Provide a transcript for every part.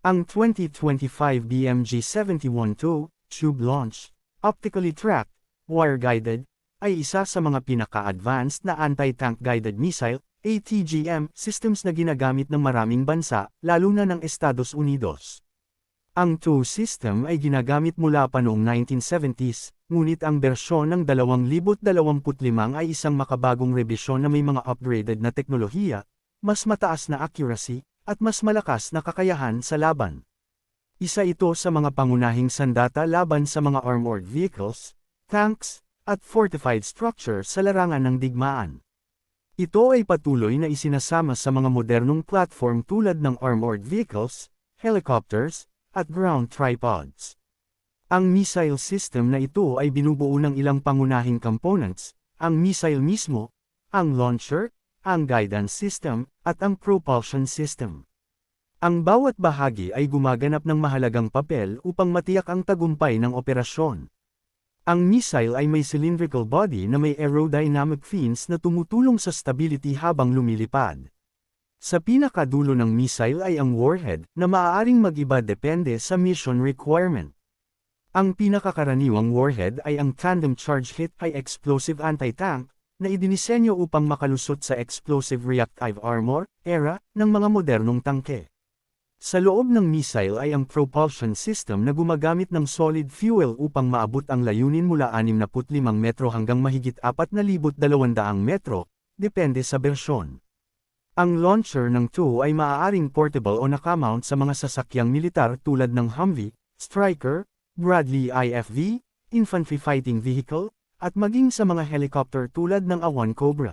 Ang 2025 BMG 71-2 tube launch, optically tracked, wire-guided, ay isa sa mga pinaka-advanced na anti-tank guided missile ATGM systems na ginagamit ng maraming bansa, lalo na ng Estados Unidos. Ang TOW system ay ginagamit mula pa noong 1970s, ngunit ang bersyon ng 2025 ay isang makabagong rebisyon na may mga upgraded na teknolohiya, mas mataas na accuracy, at mas malakas na kakayahan sa laban. Isa ito sa mga pangunahing sandata laban sa mga armored vehicles, tanks, at fortified structure sa larangan ng digmaan. Ito ay patuloy na isinasama sa mga modernong platform tulad ng armored vehicles, helicopters, at ground tripods. Ang missile system na ito ay binubuo ng ilang pangunahing components, ang missile mismo, ang launcher, ang guidance system, at ang propulsion system. Ang bawat bahagi ay gumaganap ng mahalagang papel upang matiyak ang tagumpay ng operasyon. Ang missile ay may cylindrical body na may aerodynamic fins na tumutulong sa stability habang lumilipad. Sa pinakadulo ng missile ay ang warhead na maaaring mag-iba depende sa mission requirement. Ang pinakakaraniwang warhead ay ang Tandem Charge Hit High Explosive Anti-Tank na idinisenyo upang makalusot sa Explosive Reactive Armor, ERA, ng mga modernong tangke. Sa loob ng missile ay ang propulsion system na gumagamit ng solid fuel upang maabot ang layunin mula 65 metro hanggang mahigit 4,200 metro, depende sa bersyon. Ang launcher ng TOW ay maaaring portable o nakamount sa mga sasakyang militar tulad ng Humvee, Stryker, Bradley IFV, Infantry Fighting Vehicle, at maging sa mga helicopter tulad ng A-1 Cobra.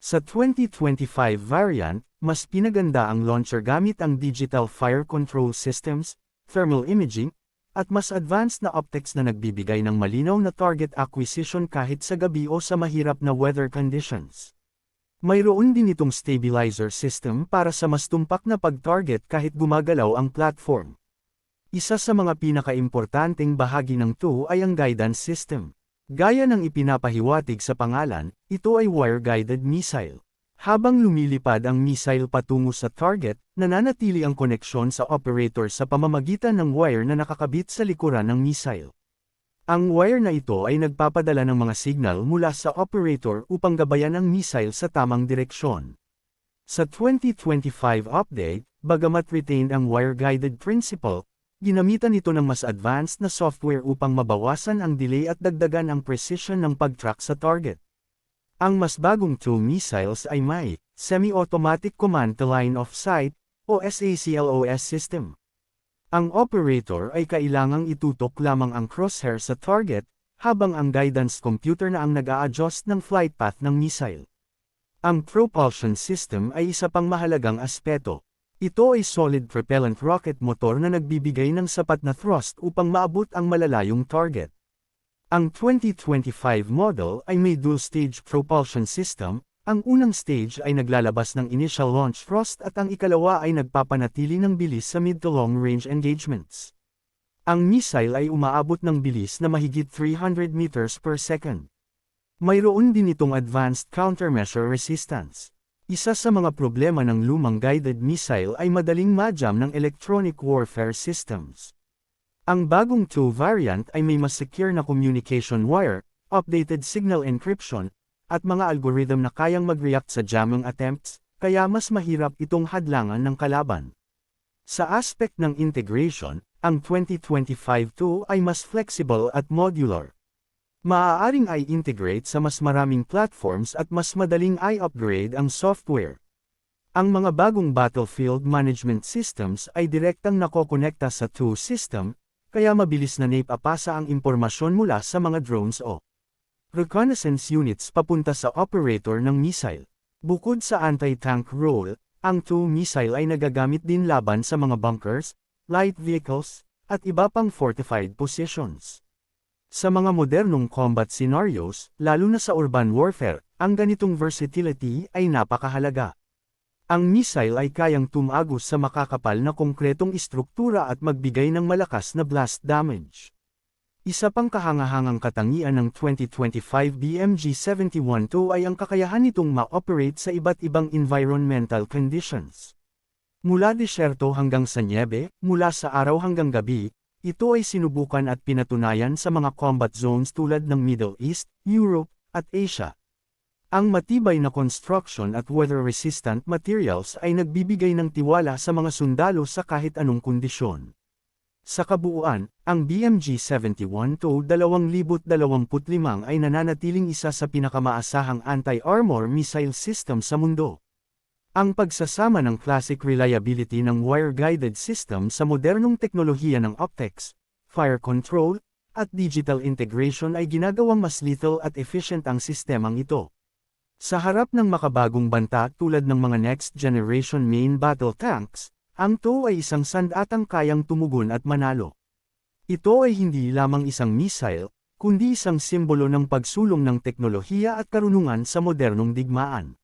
Sa 2025 variant, mas pinaganda ang launcher gamit ang digital fire control systems, thermal imaging, at mas advanced na optics na nagbibigay ng malinaw na target acquisition kahit sa gabi o sa mahirap na weather conditions. Mayroon din itong stabilizer system para sa mas tumpak na pag-target kahit gumagalaw ang platform. Isa sa mga pinakaimportanteng bahagi ng TOW ay ang guidance system. Gaya ng ipinapahiwatig sa pangalan, ito ay wire-guided missile. Habang lumilipad ang missile patungo sa target, nananatili ang koneksyon sa operator sa pamamagitan ng wire na nakakabit sa likuran ng missile. Ang wire na ito ay nagpapadala ng mga signal mula sa operator upang gabayan ang missile sa tamang direksyon. Sa 2025 update, bagamat retained ang wire-guided principle, ginamitan ito ng mas advanced na software upang mabawasan ang delay at dagdagan ang precision ng pag-track sa target. Ang mas bagong two missiles ay may Semi-Automatic Command to Line of Sight, o SACLOS system. Ang operator ay kailangang itutok lamang ang crosshair sa target, habang ang guidance computer na ang nag-a-adjust ng flight path ng missile. Ang propulsion system ay isa pang mahalagang aspeto. Ito ay solid propellant rocket motor na nagbibigay ng sapat na thrust upang maabot ang malalayong target. Ang 2025 model ay may dual-stage propulsion system, ang unang stage ay naglalabas ng initial launch thrust at ang ikalawa ay nagpapanatili ng bilis sa mid to long range engagements. Ang missile ay umaabot ng bilis na mahigit 300 meters per second. Mayroon din itong advanced countermeasure resistance. Isa sa mga problema ng lumang guided missile ay madaling majam ng electronic warfare systems. Ang bagong 2 variant ay may mas secure na communication wire, updated signal encryption, at mga algorithm na kayang mag-react sa jamming attempts, kaya mas mahirap itong hadlangan ng kalaban. Sa aspect ng integration, ang 2025-2 ay mas flexible at modular. Maaaring i-integrate sa mas maraming platforms at mas madaling i-upgrade ang software. Ang mga bagong battlefield management systems ay direktang nakokonekta sa 2 system, kaya mabilis na naipapasa ang impormasyon mula sa mga drones o reconnaissance units papunta sa operator ng missile. Bukod sa anti-tank role, ang TOW missile ay nagagamit din laban sa mga bunkers, light vehicles, at iba pang fortified positions. Sa mga modernong combat scenarios, lalo na sa urban warfare, ang ganitong versatility ay napakahalaga. Ang missile ay kayang tumagos sa makakapal na konkretong istruktura at magbigay ng malakas na blast damage. Isa pang kahangahangang katangian ng 2025 BMG 71-2 ay ang kakayahan nitong ma-operate sa iba't ibang environmental conditions. Mula disyerto hanggang sa nyebe, mula sa araw hanggang gabi, ito ay sinubukan at pinatunayan sa mga combat zones tulad ng Middle East, Europe, at Asia. Ang matibay na construction at weather-resistant materials ay nagbibigay ng tiwala sa mga sundalo sa kahit anong kondisyon. Sa kabuuan, ang BMG-71 2025 ay nananatiling isa sa pinakamaasahang anti-armor missile system sa mundo. Ang pagsasama ng classic reliability ng wire-guided system sa modernong teknolohiya ng optics, fire control, at digital integration ay ginagawang mas lethal at efficient ang sistemang ito. Sa harap ng makabagong banta tulad ng mga next-generation main battle tanks, ang TOW ay isang sandatang kayang tumugon at manalo. Ito ay hindi lamang isang missile, kundi isang simbolo ng pagsulong ng teknolohiya at karunungan sa modernong digmaan.